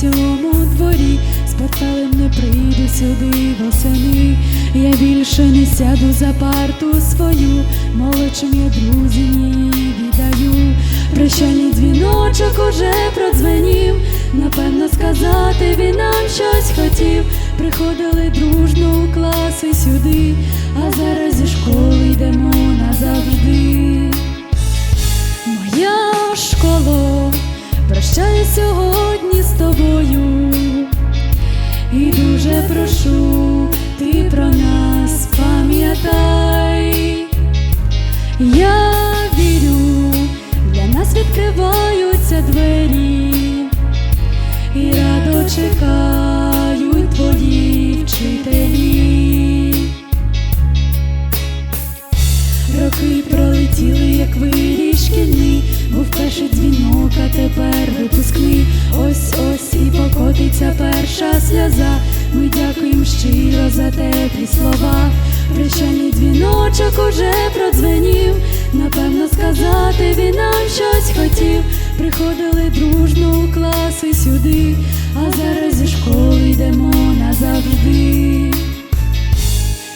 цьому дворі, з портфелем не прийду сюди восени. Я більше не сяду за парту свою, молодшим я друзі віддаю. Прощальний дзвіночок уже продзвенів. Напевно, сказати він нам щось хотів. Приходили дружно у класи сюди, а зараз зі школи йдемо тобою. І дуже прошу, ти про нас пам'ятай. Я вірю, для нас відкриваються двері, і радо чекають твої вчителі. Роки пролетіли, як вирій шкільний, був перший дзвінок, а тепер випускний. Дзвіночок уже продзвенів. Напевно, сказати він нам щось хотів. Приходили дружно у класи сюди, а зараз зі школи йдемо назавжди.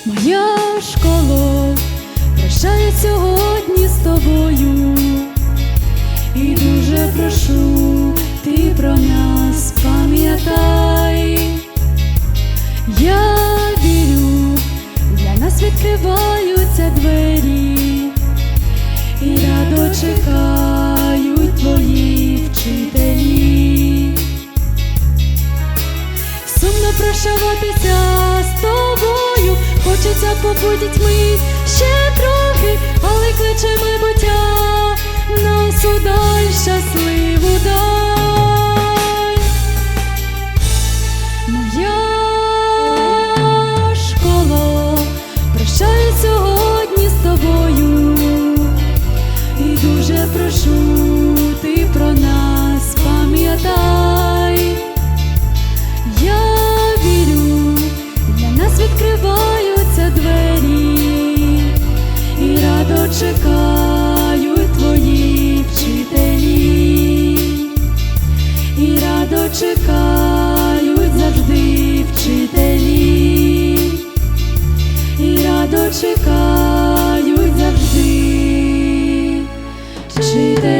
Моя школо, прощаю сьогодні з тобою. І дуже прошу, ти про нас пам'ятай. Я вірю, для нас відкриваються двері, і радо чекають твої вчителі. Сумно прощаватися з тобою, хочеться побудіть ми ще трохи, але кличе майбуття нас у даль відкриваються двері, і радо чекають твої вчителі, і радо чекають завжди вчителі, і радо чекають завжди вчителі.